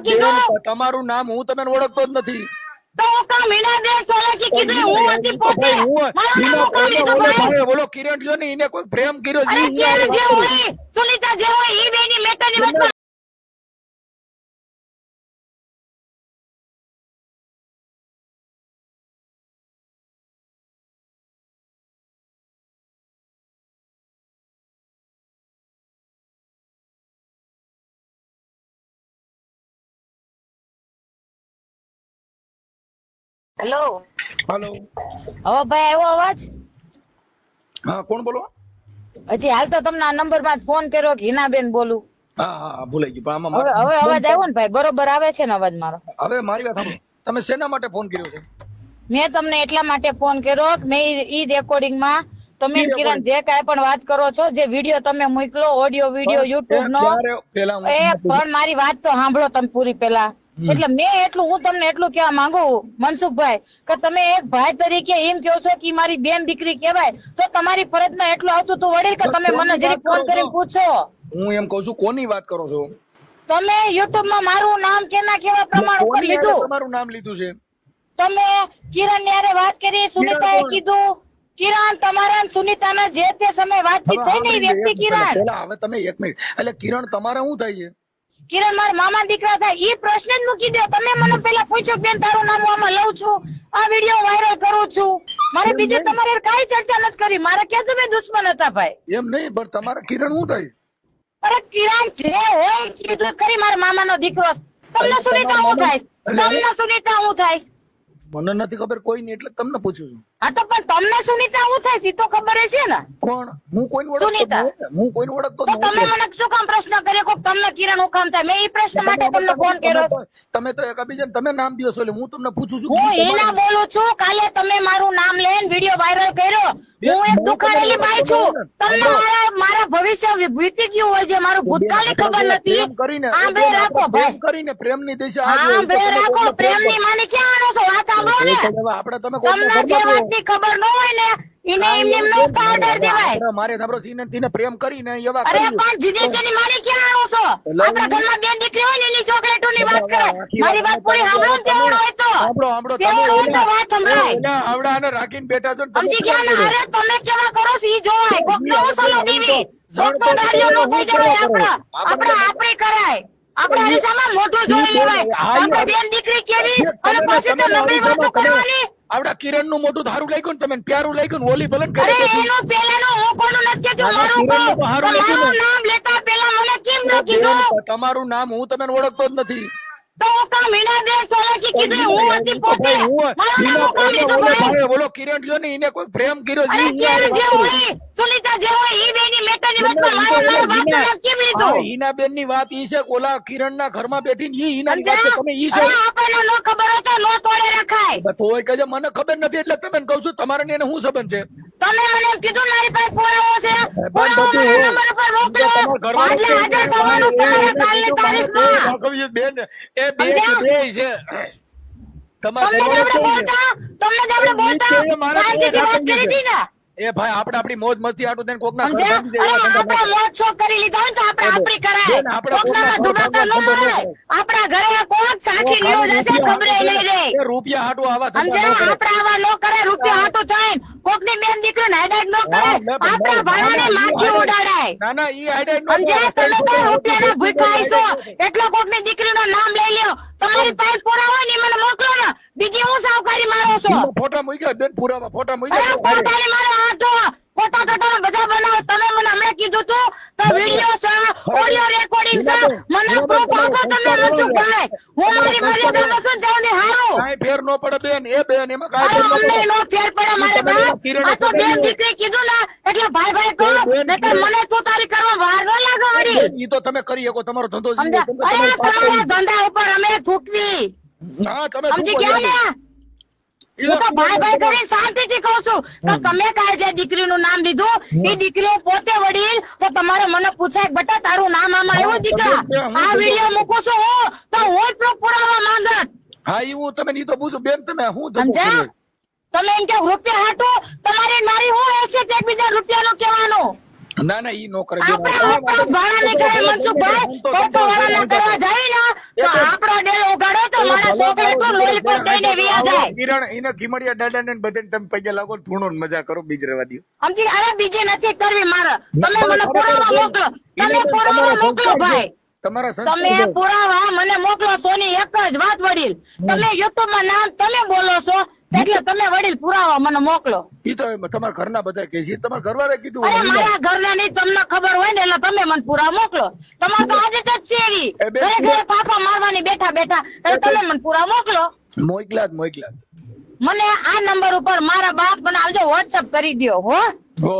કીધું. તમારું નામ હું તમને ઓળખતો જ નથી. તો હું કામ સોલંકી કીધું હું હતી પોતે. હું- હું હિના- ભાઈ. ભાઈ, ઓલો કિરણ લ્યો ને એને કોઈ પ્રેમ કર્યો. સુનિતા જે ઈ બેની મેટરની હેલો હેલો હવે ભાઈ આવ્યો અવાજ? હા કોણ બોલો? હજી હાલ તો તમને આ નંબરમાં ફોન કર્યો કે હિનાબેન બોલું. હા હા ભૂલાઈ ગયું. પણ આમાં હવે અવાજ આવ્યો ને ભાઈ? બરોબર આવે છે ને અવાજ મારો? હવે મારી વાત સાંભળો. તમે શેના માટે ફોન કર્યો છે? મેં તમને એટલા માટે ફોન કર્યો કે મેં ઈ- રેકોર્ડિંગમાં તમે કિરણ જે કાંઈ પણ વાત કરો છો જે વીડિયો તમે મોકલો ઓડિયો વીડિયો યુટ્યુબ નો એ પણ મારી વાત તો સાંભળો તમે પૂરી પેલા એટલે મેં એટલું હું તમને એટલું કહેવા માંગુ મનસુખભાઈ કે તમે એક ભાઈ તરીકે એમ કહો છો કે મારી બેન દીકરી કહેવાય તો તમારી ફરજમાં એટલું આવતું તો વડીલ કે તમે મને જરી ફોન કરીને પૂછો? હું એમ કહું છું કોની વાત કરો છો? તમે YouTube માં મારું નામ કેના કેવા પ્રમાણ ઉપર લીધું? તમારું નામ લીધું છે? તમે કિરણ ન્યારે વાત કરી સુનિતાએ એ કીધું કિરણ તમારા સુનિતાના જે તે સમયે વાતચીત થઈ નહીં વ્યક્તિ કિરણ. હવે તમે એક મિનિટ એટલે કિરણ તમારે શું થાય છે? કિરણ માર મામા દીકરા થાય ઈ પ્રશ્ન જ મૂકી દે. તમે મને પેલા પૂછો બેન તારું નામ હું આમાં લઉં છું? આ વીડિયો વાયરલ કરું છું. મારે બીજું તમારે કઈ ચર્ચા નથી કરી. મારે કે તમે દુશ્મન હતા ભાઈ? એમ નહીં પણ તમારે કિરણ હું થાય? અરે કિરણ જે હોય કીધું કરી મારા મામાનો દીકરો. તમને સુનિતા હું થાય તમને સુનિતા હું થાય મને નથી ખબર કોઈ નહીં એટલે તમને પૂછું છું. હા તો પણ તમને સુનિતા હું થાય? તો ખબર છે ને? કોણ? હું કોઈને ઓળખતો સુનિતા. હું કોઈને ઓળખતો તો તમે મને શું કામ પ્રશ્ન કર્યો? કોક તમને કિરણ ઓખામ થાય. મેં એ પ્રશ્ન માટે તમને ફોન કર્યો. તમે તો- એકબીજાને તમે નામ દિયો છો એટલે હું તમને પૂછું છું હું એના બોલું છું. કાલે તમે મારું નામ લઈને વીડિયો વાયરલ કર્યો. હું એક દુખાડેલી બાઈ છું. તમને મારા મારા ભવિષ્ય વીતી ગયું હોય છે. મારું ભૂતકાળની ખબર નથી. પ્રેમ કરીને પ્રેમ ભાઈ. કરીને પ્રેમની દિશા આગળ રાખો. પ્રેમની માની ક્યાં આનો છો વાત સાંભળો ને હવે આપણે તમે તમને જે વાતની ખબર ન હોય ને એને એમને નો પાવડર દેવાય. મારે ધાબળો સીનંતીને પ્રેમ કરીને એવા અરે પણ જીદી તેની માની ક્યાં આવો છો? આપણા ઘરમાં બેન દીકરી હોય ને એની ચોકલેટોની વાત કરે. મારી વાત પૂરી સાંભળો ને હોય તો. સાંભળો સાંભળો તેવડ હોય તો વાત સંભળાય. ઓલા આવડાને રાખીને બેઠા છો તમે સમજી ગયા ને? અરે તમે કેવા કરો છો? ઈ જોવાય. કોક નવો દેવી નો થઈ આપડા આપણી કરાય. આપડા અરીસામાં મોઢું જોઈ લેવાય. આપણે બેન દીકરી કેવી અને પછી તો નબળી વાતો કરવાની. આવડા કિરણનું મોટું ધારું લાગ્યું ને તમે પ્યારું લાગ્યું ને ઓલી ભલન કરે એનું પેલાનું હું કોનું નથી ના, મારું મારું નામ લેતા પેલા મને કેમ ન કીધું? તમારું નામ હું તમને ઓળખતો જ નથી. ઓલો કિરણ ને એને કોઈ પ્રેમ કર્યો વાત ઈ બેની ની વાત છે ઓલા કિરણ ના ઘરમાં બેઠી ઈ વાત તમે ઈ છો. તોય કહે મને ખબર નથી એટલે તમે કઉ છું તમારે એને શું સંબંધ છે? તમે મને કીધું મારી પાસે પુરાવો છે. પુરાવો બધું નંબર પર મોકલો એટલે હાજર થવાનું તમારા કાલની તારીખમાં. બેન. એ બે છે. તમારા તમને જ આપણે બોલતા તમને જ આપણે બોલતા સાહેબ વાત કરી હતી ને એ ભાઈ આપણે આપણી મોજ મસ્તી આટું થઈને કોકના આપણા મોજ શોખ કરી લીધો હોય તો આપણે આપણી કરાય. કોકના ધુમાકા ન આપણા ઘરે કોક સાખી લ્યો જશે ખબરે લઈ રે રૂપિયા હાટુ આવા સમજે ન. આપડા આવા નો કરે રૂપિયા હાટું થઈને કોકની બેન દીકરીને હેડેડ નો કરે આપણા મેં- આપડા મેં- ભાડાને ના, ના, માખી ઉડાડાય. ના ના ઈ હેડેડ નો સમજે તમે તો રૂપિયા ના આઈશો એટલો કોકની દીકરીનું નામ લઈ લ્યો. તમારી પાસે પૂરા હોય ને મને મોકલો ને. બીજી હું સાવકારી મારો છો? ફોટા મૂક્યા બેન પૂરાવા ફોટા મૂક્યા. ફોટા મારો આટો ફોટા ટોટા બધા બનાવો તમે મને હમણાં કીધું તું? તો વિડિયો છે ઓડિયો રેકોર્ડિંગ છે. મને પ્રૂફ આપો તમે મનસુખભાઈ હું મારી મર્યાદામાં શું જાઉં ને હારું. કાંઈ ફેર નો પડે બેન એ બેન એમાં કાઈ ફેર નો પડે. નો ફેર પડે મારે બાપ. આ તો બેન. દીકરી કીધું ના એટલે ભાઈ ભાઈ કહો નકર મને તો તારી કરવા વાર ન લાગે વળી. ઈ તો તમે કરી શકો તમારો ધંધો છે. અરે તમારા ધંધા ઉપર અમે થૂકવી. હા તમે સમજી ગયા ને? હું તો ભાઈ ભાઈ કરીને શાંતિથી કહું છું તો તમે કાલ જે દીકરીનું નામ લીધું એ દીકરીઓ પોતે વડીલ તો તમારે મને પૂછાય બટા તારું નામ આમાં આવ્યું દીકરા? હું આ તો- વીડિયો મૂકું છું હું તો હું પ્રૂફ પુરાવા માંગત. હા ઈ હું તમે ઈ તો પૂછું. બેન તમે હું સમજ્યા? તમે એમ કે રૂપિયા હાટું? તમારી મારી હું હેસિયત એકબીજા રૂપિયાનું કહેવાનું? ના ના ઈ નો કરે. આપણે ભાડા નહીં કરે મનસુખભાઈ ખોટો વાળા ના કરવા જાય મજા કરો બીજ રેવા બીજે નથી કરવી મારે. તમે મને પુરાવા તમે મોકલો ભાઈ. તમારા તમે પુરાવા મને મોકલો સોની એક જ વાત વડીલ. તમે યુટ્યુબમાં નામ તમે બોલો છો. એટલે તમે વડીલ પુરાવા મને મોકલો. ઈ તો તમારા ઘરના બધા કહે છે. તમારા ઘરવાળાએ કીધું અરે મારા ઘરના ની તમને ખબર હોય ને એટલે તમે મને પુરા મોકલો. તમારે તો આદત જ છે એવી. ઘરે ઘરે પાપા મારવાની બેઠા બેઠા. એટલે તમે મને પુરા મોકલો. મોકલા જ મોકલા મને આ નંબર ઉપર મારા બાપ મને આવજો વોટ્સઅપ કરી દયો હો. હો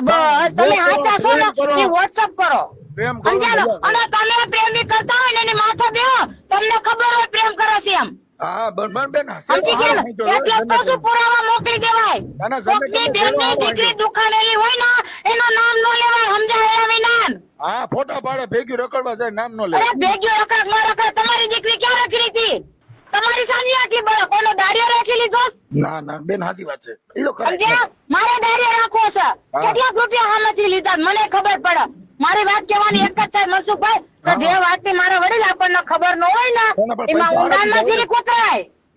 બસ. તમે સાચા છો ને એ વોટ્સઅપ કરો. પ્રેમ કરો અને તમે પ્રેમી કરતા હોય ને એની માથે બેહો. તમને ખબર હોય પ્રેમ કરે છે એમ. હા બેન બેન બેન સમજી ગયા હા, તો એટલે જ કહું છું પુરાવા મોકલી દેવાય. ના, ના, તમે કોકની તમે બેનની બોલો, દીકરી દુખાણેલી હોય ને એનું નામ ન લેવાય સમજાય વિનાન હા ફોટા પાડે ભેગી રખડવા જાય નામ નો લે. અરે ભેગ્યો રખડ ન રખડ તમારી દીકરી ક્યાં રખડી હતી? તમારી સાની આટલી બળ કોનો દાડિયો રાખી લીધો? છે? ના ના બેન સાચી વાત છે. ઈ તો સમજ્યા? મારે દાડિયો રાખવો છે. કેટલાક રૂપિયા હામેથી લીધા મને ખબર પડે. મારી વાત કહેવાની એક જ થાય મનસુખભાઈ જે વાત વાતની મારા વડીલ આપણને ખબર ન હોય ને એમાં ઊંડાણમાં ઉતરાય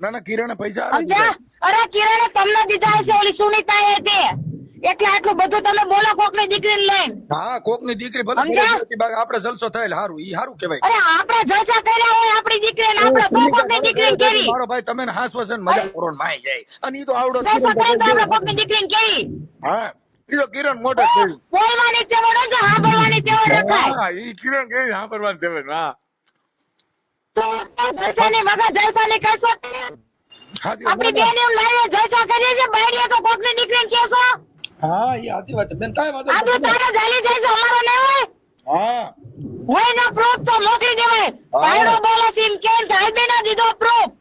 ના ના કિરણે પૈસા અરે કિરણે તમને દીધા હશે ઓલી સુનિતા એ તે. એટલે આટલું બધું તમે બોલો કોકની દીકરીને લઈને. હા કોકની દીકરી ભલે સમજ્યા? ઘરે હતી, બાકી આપણે જલસો થયેલ હારું ઈ હારું કહેવાય. અરે આપણે જલસા કર્યા હોય આપણી દીકરીને આપણે તો કોકની દીકરીને કેવી? મારો ભાઈ તમે હાસવો છે મજા કરો ને માય જાય. અને ઈ તો આવડો જલસા કરે તો આપણે કિરણ કોકની દીકરીને કેવી? હા ઈ તો કિરણ મોટો બોલવાની તેવડ તેવડ રખાય હા ઈ કિરણ કેવી હા પરવાન છે હા. જલસાની મગજ જલસાની કરશો? આપણી બેન એમ લાવીએ જલસા કરીએ છે બાયડીએ તો કોકની દીકરીને કહેશો હા ઈ સાચી વાત બેન કાંઈ વાંધો આ તો નહીં. તારે જાય છે અમારો નહીં હોય? હા. હોય ના પ્રૂફ તો મોકલી દેવાય. હા. બોલે છે એમ કે ભાઈ ના દીધો પ્રૂફ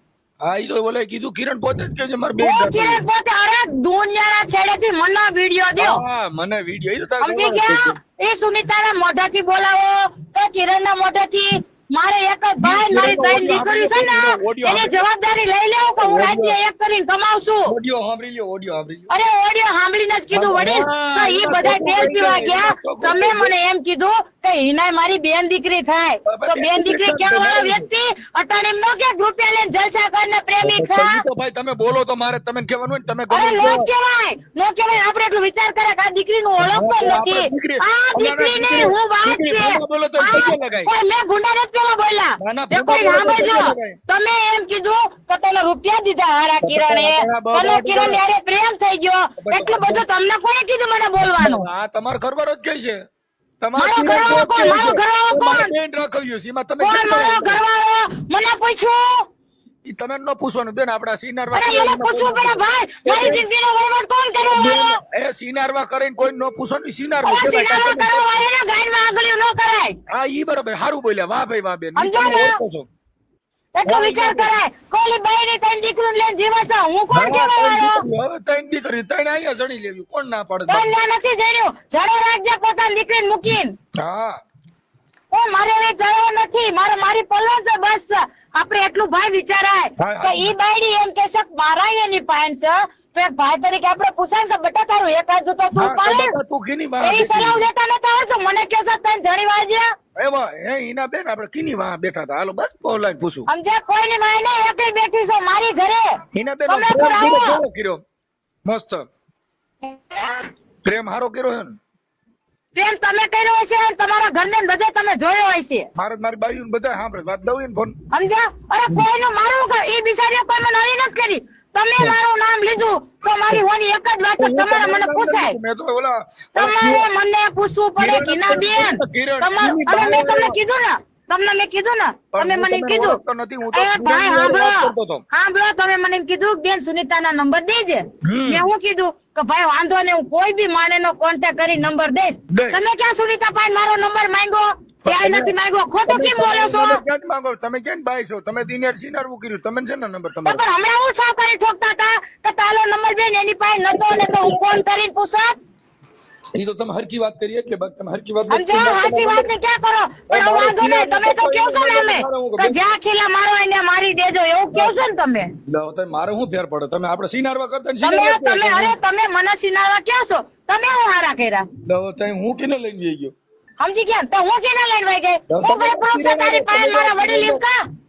હા ઈ તો બોલે કીધું કિરણ પોતે જ કે છે મારે બેન કિરણ પોતે અરે દુનિયાના છેડેથી મને વિડિયો દ્યો. હા મને વીડિયો ઈ તો તારે સમજી ગયા? એ સુનિતાના મોઢાથી બોલાવો તો કિરણના મોઢાથી મારે એક ભાઈ મારી ત્રણ દીકરી છે ને એની જવાબદારી લઈ લેવું કે હું રાજ્ય એક કરીને કમાવશું? છે. ઓડિયો સાંભળી લ્યો ઓડિયો સાંભળી અરે ઓડિયો સાંભળીને જ કીધું વડીલ. તો એ બધા તેલ પીવા ગયા. તમે મને એમ કીધું હિનાય મારી બેન દીકરી થાય. તો બેન દીકરી ક્યાં વાળો વ્યક્તિ? અટાણે નો કે રૂપિયા લઈને જલસા કરીને પ્રેમી થા? તો ભાઈ તમે બોલો તો મારે તમે કહેવાનું ને તમે અરે નો કહેવાય નો કહેવાય. આપણે એટલું વિચાર કરે કે આ દીકરીનું ઓળખતો જ નથી. આ દીકરી ને હું વાત છે. બોલો તો. કોઈ મેં ગુંડા નથી પેલા બોલ્યા. ના, ના, તે કોઈ સાંભળજો તમે એમ કીધું કે તને રૂપિયા દીધા હારા કિરણે. તને કિરણ. યારે પ્રેમ થઈ ગયો. એટલું બધું તમને કોણે કીધું મને બોલવાનું? હા તમારો ઘરવાળો જ કહે છે? મારો ઘરવાળો કોણ? મારો ઘરવાળો કોણ? બેન રાખ્યું છે એમાં તમે કોણ મારો ઘરવાળો? મને પૂછ્યું. ઈ તમે ન પૂછવાનું. બેન આપડા સિનારવા અરે મને ભાઈ મારી જિંદગીનો વહીવટ કોણ કરવા વાળો? એ સિનારવા કરીને કોઈ નો પૂછવાનું ઈ સિનારવું ગાયમાં ન કરાય. હા ઈ બરાબર. હારું બોલ્યા. વાહ ભાઈ વાહ બેન. ને? એટલો વિચાર કરાય કોલી બાઈની ત્રણ દીકરીને લઈને જીવે છે હું કોણ કહેવા વાળો? હવે ત્રણ દીકરી ત્રણ અહીંયા જણી લેવી કોણ ના પાડે? ત્રણ ના નથી જણ્યું જડો રાખજે પોતાની દીકરીને મૂકીને. હા. હું મારે હવે જયો નથી. મારે મારી પલ્લો છે બસ. આપણે એટલું ભાઈ વિચારાય હા, ઈ બાયડી એમ કે છે મારા એની પાન છે. તો એક ભાઈ તરીકે આપણે પૂછાય કે બેટા તારું એકાદ તો તું પાડે. તું કીની વાહ એવી સલાહ લેતા નતા આવજો મને કહો છો તને જણી વાળજે એમાં હે ઈના બેન આપણે કીની વાહ બેઠા હતા? હાલો બસ બોલાય પૂછું. સમજ્યા કોઈની માય નહીં એકલી બેઠી છે મારી ઘરે. ઈના બેન કર્યો? મસ્ત. પ્રેમ હારો કર્યો ને? પ્રેમ તમે કર્યો હશે અને તમારા ઘરને ને બધે તમે જોયો હશે મારે મારી બાઈ બધા સાંભળે. વાત દઉં ફોન સમજ્યા? અરે કોઈનું મારું એ બિચારી બિચારીએ કોઈ મને હળી નથી કરી. તમે મારું નામ લીધું તો મારી હોની એક જ વાત છે તમારે મને પૂછાય. મેં તો ઓલા તમારે મને પૂછવું પડે કે ના બેન? તમારે અરે મેં તમને કીધું ને તમને મેં કીધું ને તમે મને કીધું. ભાઈ સાંભળો. સાંભળો તમે મને કીધું બેન સુનિતા ના નંબર દેજે. મેં હું કીધું કે ભાઈ વાંધો ને હું કોઈ બી માણેનો કોન્ટેક્ટ કરી નંબર દઈશ. તમે ક્યાં સુનિતા ભાઈ મારો નંબર માંગ્યો? ક્યાંય નથી માંગ્યો? ખોટું કેમ બોલો છો? ક્યાં માંગો? તમે ક્યાં બાઈ છો? તમે દિનેર સિનારવું કર્યું તમે છે ને નંબર તમારો પણ હમણાં હું સાવકારી ઠોકતા હતા કે તાલો નંબર બેન એની પાસે નતો ને તો હું ફોન કરીને પૂછત? એ તો તમે હરકી વાત કરી એટલે તમે હરકી વાત વાત ને ક્યાં કરો? પણ વાંધો તમે તો કહો છો ને અમે? કે જ્યાં ખીલા મારો એને મારી દેજો એવું કહો છો ને તમે? લો, તો મારે શું ફેર પડે? તમે આપણે સિનારવા કરતા ને તમે તમે અરે તમે મને સિનારવા કહો છો? તમે હું હારા કર્યા? લો, તો હું કેને લઈને જઈ ગયો? સમજી ગયા તો હું કેને લઈને વઈ ગઈ? હું ભાઈ પ્રૂફ છે તારી પાસે મારા વડીલ એમ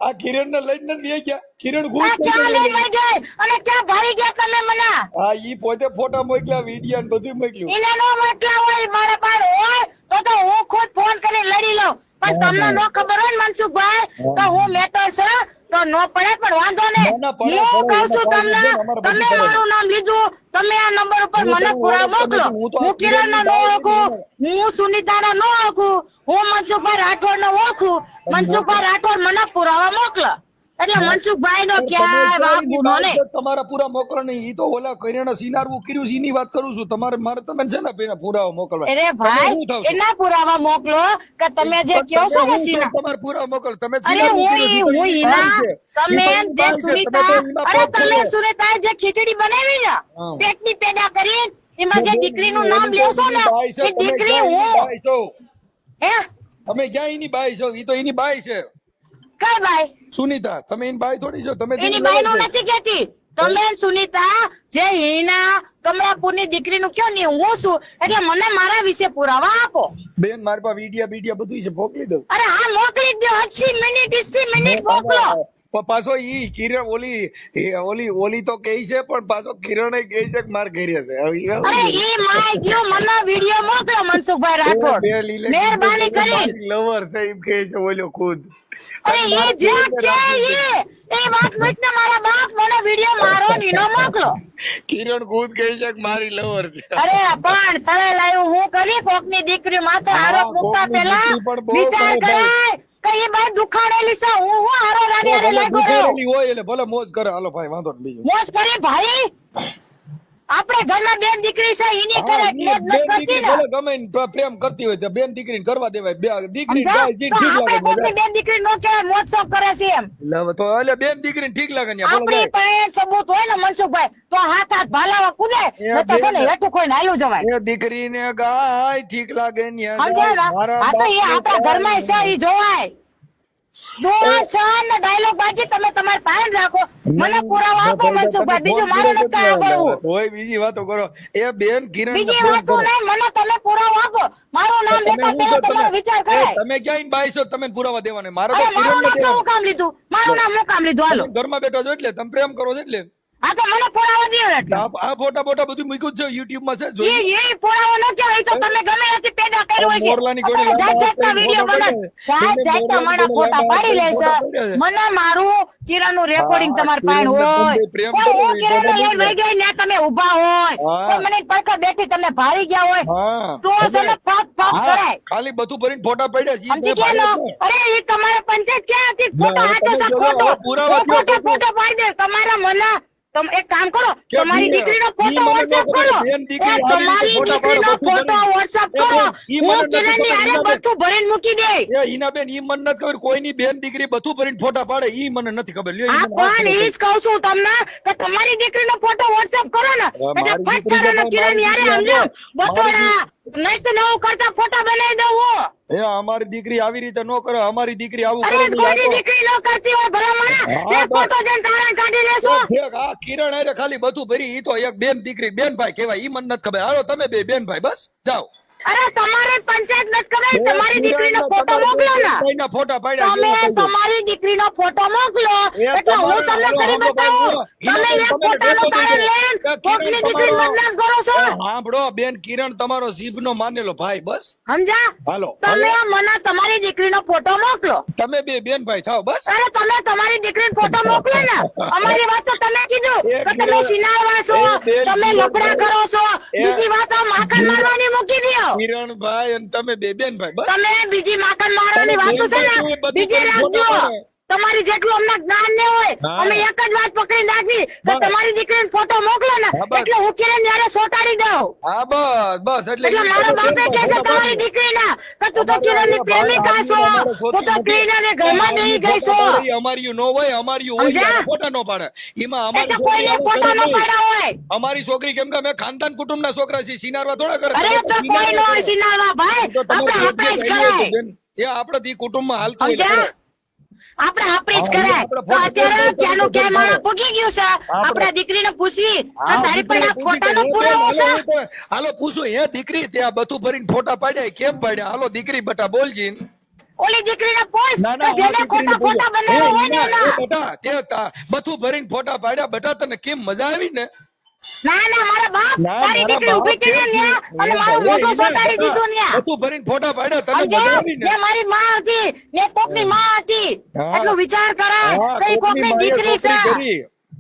આ કિરણ ને લઈને નથી ગયા? કિરણ આ ક્યાં લઈને વહી ગઈ? અને ક્યાં ભાઈ ગયા તમે મને? હા ઈ પોતે ફોટા મોકલ્યા વીડિયો ને બધું મોકલ્યું. એને નો મોકલા હોય મારા પાસે હોય તો તો હું ખુદ ફોન કરી લડી લઉં. પણ તમને નો. ખબર હોય ને મનસુખભાઈ તો હું મેટો છે તો નો પડે પણ વાંધો નહીં. હું કહું છું તમને તમે. મારું નામ લીધું તમે આ નંબર ઉપર મને પુરા મોકલો. હું કિરણ નો ઓળખું હું સુનિતા નો ઓળખું હું મનસુખભાઈ રાઠોડ નો ઓળખું મનસુખભાઈ રાઠોડ મને પુરાવા મોકલો. એટલે મનસુખભાઈ નો ક્યાંય વાંક ગુનો ને? તમારા પૂરા મોકલો નહીં. ઈ તો ઓલા કરિયાણા સિનારવું કર્યું છે એની વાત કરું છું. તમારે મારે તમે છે ને પેલા પુરાવા મોકલવા. અરે ભાઈ? એના પુરાવા મોકલો કે તમે જે કહો છો ને સિના તમારે પુરાવા મોકલ. તમે અરે હું હું ઈના તમે જે સુનિતા અરે તમે કરો. જે ખીચડી બનાવી ને પેટની પેદા કરી એમાં જે દીકરીનું નામ લ્યો ને એ દીકરી હું. હે? તમે ક્યાં એની બાઈ છો? ઈ તો એની બાઈ છે. કઈ બાઈ સુનિતા તમે એની બાઈ થોડી છો? તમે એની બાઈ નું નથી કેતી તમે સુનિતા જે હિના દીકરી નું કયો ને હું છું. એટલે મને મારા વિશે પુરાવા આપો. બેન મારી પાસે વિડિયા બીડિયા બધું છે મોકલી દઉં. અરે હા મોકલી દો અઢી મિનિટ ઇસી મિનિટ મોકલો. પાછો ઈ કિરણ ઓલી એ ઓલી ઓલી તો કહે છે પણ પાછો કિરણ કહે છે કે માર ઘરે છે. અરે ઈ માય ગયો મને વિડિયો મોકલો મનસુખભાઈ રાઠોડ. મહેરબાની કરી. લવર છે એમ કહે છે ઓલો ખુદ. અરે એ જે કે ઈ એ વાત ને મારા બાપ મને વિડિયો મારો નીનો મોકલો. કિરણ ખુદ કહે છે કે મારી લવર છે. અરે પણ સળે લાયો હું કરી કોકની દીકરી માથે આરોપ મૂકતા પહેલા વિચાર કરાય. એ બાઈ દુખાડેલી છે. હું હું હારો રાડી લાગ્યો હોય એટલે ભલે મોજ કરે. હાલો ભાઈ વાંધો નહીં બીજું. મોજ કરે ભાઈ? આપણે ઘરમાં બેન દીકરી છે એની કરે કરતી ને ગમે પ્રેમ કરતી હોય તો બેન દીકરીને કરવા દેવાય. બે દીકરી ઠીક લાગે બેન દીકરી નો કે મોત્સવ કરે છે એમ. એટલે તો એટલે બેન દીકરીને ઠીક લાગે ને આપણી પાસે સબૂત હોય ને મનસુખભાઈ તો હાથ હાથ ભાલાવા કુદે તો છે ને હેઠું કોઈ હાલ્યું જવાય. એ દીકરીને ગાય ઠીક લાગે ને સમજ્યા ને? હા તો એ આપણા ઘરમાં છે એ જોવાય. દોડ છન ને ડાયલોગ બાજી તમે તમારે પાસે રાખો. મને પુરાવા આપો મનસુખભાઈ બીજું મારે નથી કરવું હોય બીજી વાતો કરો. એ બેન કિરણ બીજી વાતો નહીં મને તમે પુરાવો આપો. મારું નામ લેતા પહેલા તમારો વિચાર કરાય. તમે ક્યાં બાઈ છો તમે પુરાવા દેવાના. મારો તો કિરણ. શું કામ લીધું? મારું નામ હું કામ લીધું? હાલો. ઘરમાં બેઠો છો એટલે તમે પ્રેમ કરો છો એટલે. હા તો મને પુરાવા એટલે આ આ ફોટા બધું મૂક્યું છે યુટ્યુબમાં છે જોઈ એ પુરાવો ન કહેવાય તો તમે ગમે ત્યાંથી પેદા કર્યો છે. મોરલાની ગોળી જાત જાતના લાંબા વીડિયો ફોટા બનાવો પાડે. જાત જાતના મારા ફોટા પાડી લે છે. મને મારું કિરણનું રેકોર્ડિંગ તમારે પાસે હોય. હું એ લઈને. ગઈ ને તમે ઊભા હોય. મને પડખા બેઠી તમને ભાળી ગયા હોય. તો છે ને પગ હા, કરાય ખાલી બધું ભરીને ફોટા પડ્યા છે. અરે એ તમારે પંચાયત ક્યાં હતી? ફોટો ના, હાથે તમે ફોટો. ફોટો તો ફોટો પાડી દે. તમારા મને તમે એક કામ કરો તમારી દીકરીનો ફોટો વોટ્સએપ કરો તમારી દીકરીનો ફોટો એ હું. બધું ભરીને મૂકી દે. એ ઈ મને નથી ખબર કોઈની બેન દીકરી બધું ભરીને ફોટા પાડે ઈ મને નથી ખબર. લ્યો, હા પણ ખબર જ કહું છું તમને કે તમારી દીકરીનો ફોટો વોટ્સએપ કરો ને. એટલે ફટ દીકરી કિરણ યારે સમજો. બતોડા નહીં તો નવું કરતા ફોટા બનાવી દઉં હું. એ અમારી દીકરી આવી રીતે ન કરે અમારી દીકરી આવું અરે કરે દીકરી ન કરતી હોય ભલા માણા હા, ફોટો જઈને તારણ કાઢી લેશો. આ કિરણ અરે ખાલી બધું ભરી ઈ તો એક બેન દીકરી બેન ભાઈ કહેવાય ઈ મને નથી ખબર. હાલો તમે બે બેન ભાઈ બસ જાઓ. અરે તમારે પંચાયત નથી ખબર? તમારી દીકરીનો ફોટો મોકલો ને. ફોટા તમે. તમારી દીકરીનો ફોટો મોકલો. એટલે હું તમને કરી બતાવું. તમે એક ફોટાનો કારણ લઈને કોકની દીકરી બદનામ કરો છો? સાંભળો બેન કિરણ તમારો જીભનો માનેલો ભાઈ બસ. સમજા હાલો તમે મને તમારી દીકરીનો ફોટો મોકલો. તમે બે બેન ભાઈ થાવ બસ. અરે તમે તમારી દીકરીનો ફોટો મોકલો ને. અમારી વાત તો તમે કીધું કે તમે સિનારવા છો તમે લફડા કરો છો. બીજી વાત આ માખણ મારવાની મૂકી દો કિરણ ભાઈ અને તમે બે બેન ભાઈ તમે બીજી માખણ મારવાની વાત છે ને. બીજી રાખજો. તમારી જેટલું અમને જ્ઞાન ને હોય અમે એક જ વાત પકડી નાખી કે બસ. તમારી દીકરીને ફોટો મોકલો ને એટલે હું કિરણ યારે સોટાડી દઉં. હા બસ બસ એટલે એટલે મારા બાપે કહે છે તમારી દીકરીના કે તું તો કિરણની પ્રેમિકા છો. તું તો કિરણ ને. ઘરમાં બેહી ગઈ છો. અમારી નો હોય અમારી હોય? ફોટા નો પાડે. એમાં અમારી કોઈને ફોટો નો પાડ્યા હોય. અમારી છોકરી કેમ કે અમે ખાનદાન કુટુંબ ના છોકરા છીએ સિનારવા થોડા કરે અરે તો કોઈ નો સિનારવા ભાઈ. આપણે આપણે જ કરાય. તો એ આપણે દી કુટુંબમાં હાલતું આપણે આપણે જ કરાય તો અત્યારે ક્યાંનું પાડો. માણસ પૂગી ગયું છે? આપણા દીકરીને પૂછવી. તારી પણ આ ફોટાનો પુરાવો છે? હાલો, પૂછો હે દીકરી ત્યાં બધું ભરીને ફોટા પાડ્યા કેમ પાડ્યા? હાલો દીકરી બટા બોલજી. ઓલી દીકરીને પૂછ તો જેને ખોટા ફોટા બનાવ્યા હોય ને એના. તે બધું ભરીને ફોટા પાડ્યા. બટા તને કેમ મજા આવી ને? ના ના મારા બાપ દીકરી બાપ ઊભી કરીને કેમ ન્યા જી- અને મારું મોઢું સોટાડી દીધું ન્યા. બધું ભરીને ફોટા પાડ્યા તને સમજ્યા? ને ને મારી માં હતી ને કોકની માં હતી. હા. વિચાર કરાય કઈ કોકની દીકરી છે.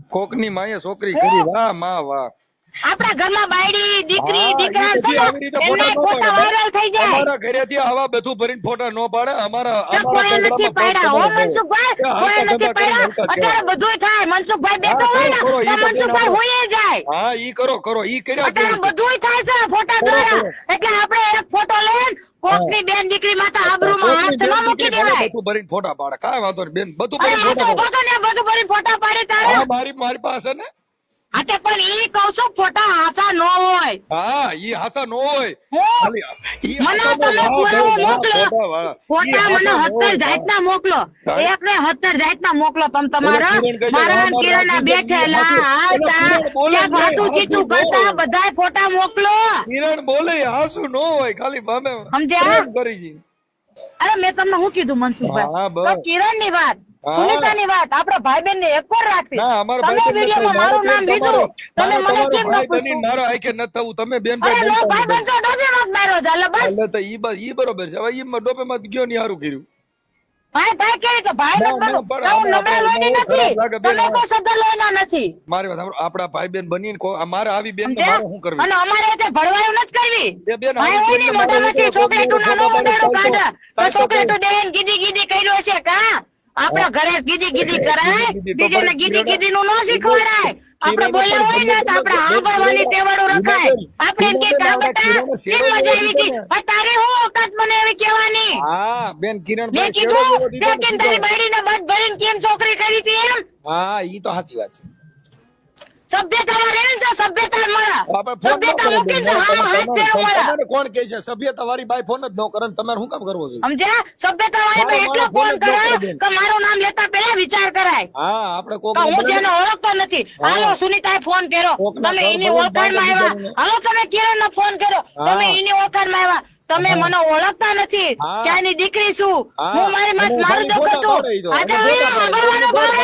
કોકની માએ છોકરી કરી. વાહમાં વાહ. આપણા ઘરમાં બાયડી દીકરી દીકરા છે ને એમના ફોટા. વાયરલ થઈ જાય. અમારા ઘરેથી આવા બધું ભરીને ફોટા ન પાડે. અમારા અમારા નથી પાડ્યા. હો મનસુખભાઈ કોઈ નથી પાડ્યા. અત્યારે બધું થાય. મનસુખભાઈ બેઠો હોય ને તો મનસુખભાઈ બેન જાય. હા ઈ કરો કરો ઈ કર્યા અત્યારે બધું થાય છે ફોટા દ્વારા. એટલે આપણે એક ફોટો લઈને કોકની બેન દીકરી માતા આબરૂમાં હાથ ન મૂકી દેવાય. બધું ભરીને ફોટા પાડે. કાય વાંધો નહીં બેન બધું ભરીને ફોટા પાડે. બધું ભરીને ફોટા પાડી તારે. મારી મારી પાસે ને હા તે પણ ઈ કહું છું ફોટા હાસા નો હોય. હા ઈ હાસા નો હોય. મને તમે પુરાવો મોકલો. ફોટા મને નો હત્તર હોય. જાતના મોકલો. એક ને હત્તર જાતના મોકલો. તમ તમારા મારા કિરણ બેઠેલા હાચું. ક્યાં વાતું ચીતું કરતા બધાય ફોટા મોકલો. કિરણ બોલે હાસુ નો હોય. ખાલી ભામે સમજ્યા? અરે મેં તમને શું કીધું મનસુખભાઈ? કિરણની વાત. હા. સુનિતા ની વાત આપણા ભાઈ બેન ને એક રાખવી. ના અમારા તમે ભાઈ વિડીયોમાં મારું નામ લીધું. તમે મને કેમ ન પૂછ્યું? મારા કે ન થવું. તમે બેન ભાઈ નો ભાઈ. બનશો ડોજે મત મારો જાલે બસ. એટલે તો ઈ બસ ઈ બરોબર છે. હવે ઈ માં ડોપે માં ગયો ની હારું કર્યું. ભાઈ ભાઈ કે કે ભાઈ મત ના, તો હું નબળા આપણે નથી. તમે. કોઈ શબ્દ લોહીના નથી. મારી વાત આપણા ભાઈ બેન બની ને મારે આવી બેન સમજ્યા? મારે શું કરવી? અને અમારે તે ભળવાયું નથી કરવી. એ બેન ભાઈ હોય ને મારે મોઢામાંથી ચોકલેટું ના મોઢાનું પાડે, તો ચોકલેટ દેન ગીધી ગીધી કર્યું હશે કા? આપણા ઘરે ગીધી ગીધી કરાય. બીજાને ગીધી ગીધી નું ન શીખવાડાય. આપણે બોલ્યા હોય ને તો આપણે સાંભળવાની તેવડો રખાય. આપણે એમ કે કે કેમ મજા આવી હતી તારે હું ઓકાત મને એવી કહેવાની? હા બેન કિરણ મેં કીધું તે કેમ તારી બાયડીને બધ ભરીને કેમ છોકરી કરી હતી એમ? હા ઈ તો સાચી વાત છે. સભ્યતામાં રહે ને સભ્યતા મળે ફોન સભ્યતા કરો મૂકીને હા હાથ ફેરો મળે કોણ કહે છે? સભ્યતા વાળી બાઈ ફોન જ ન કરે તમારે શું કામ કરવો જોઈએ સમજ્યા? સભ્યતા વાળી મારો- એટલો ફોન ફોન જ કરાય ન કરે કે મારું નામ લેતા પહેલા વિચાર કરાય. હા આપણે કોક હું જેને ઓળખતો નથી. હાલો સુનિતાએ ફોન કર્યો. તમે એની ઓળખાણમાં આવ્યા. હાલો તમે કિરણ નો ફોન કર્યો તમે એની ઓળખાણમાં આવ્યા. તમે મને ઓળખતા નથી. ક્યાંની દીકરી છું? હું. મારી મારું દુઃખ હતું. આજે.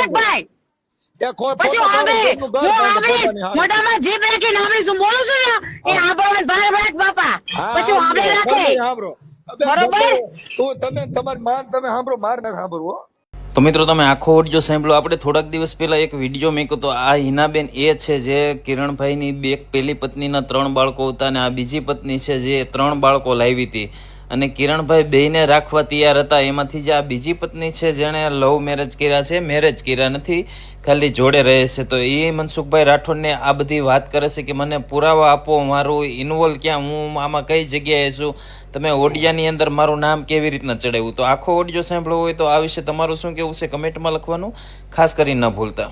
ભાઈ. એ કોઈ પછી ફોટા હું પાડે, આંબળી હું આંબળી મોઢામાં જીભ રાખીને આંબળી શું બોલું છું ને? એ આંબળવાન ભાર ભાર બાપા. પછી હું આંબળી રાખે બરોબર? તું તમે તમારી માન તમે સાંભળો માર ના સાંભળવું તો મિત્રો તમે આખો ઓડિયો સાંભળો. આપણે થોડાક દિવસ પહેલા એક વીડિયો મેક્યો તો આ હિનાબેન એ છે જે કિરણભાઈની બે પહેલી પત્નીના ત્રણ બાળકો હતા અને આ બીજી પત્ની છે જે ત્રણ બાળકો લાવી હતી. અને કિરણભાઈ બેયને રાખવા તૈયાર હતા. એમાંથી જે આ બીજી પત્ની છે જેણે લવ મેરેજ કર્યા છે મેરેજ કર્યા નથી, ખાલી જોડે રહે છે. તો એ મનસુખભાઈ રાઠોડને આ બધી વાત કરે છે કે મને પુરાવા આપો, મારું ઇન્વોલ્વ ક્યાં? હું આમાં કઈ જગ્યાએ છું? તમે ઓડિયાની અંદર મારું નામ કેવી રીતના ચડાવ્યું? તો આખો ઓડિયો સાંભળવો હોય તો આ વિશે તમારું શું કેવું છે? કમેન્ટમાં લખવાનું, ખાસ કરી ન ભૂલતા.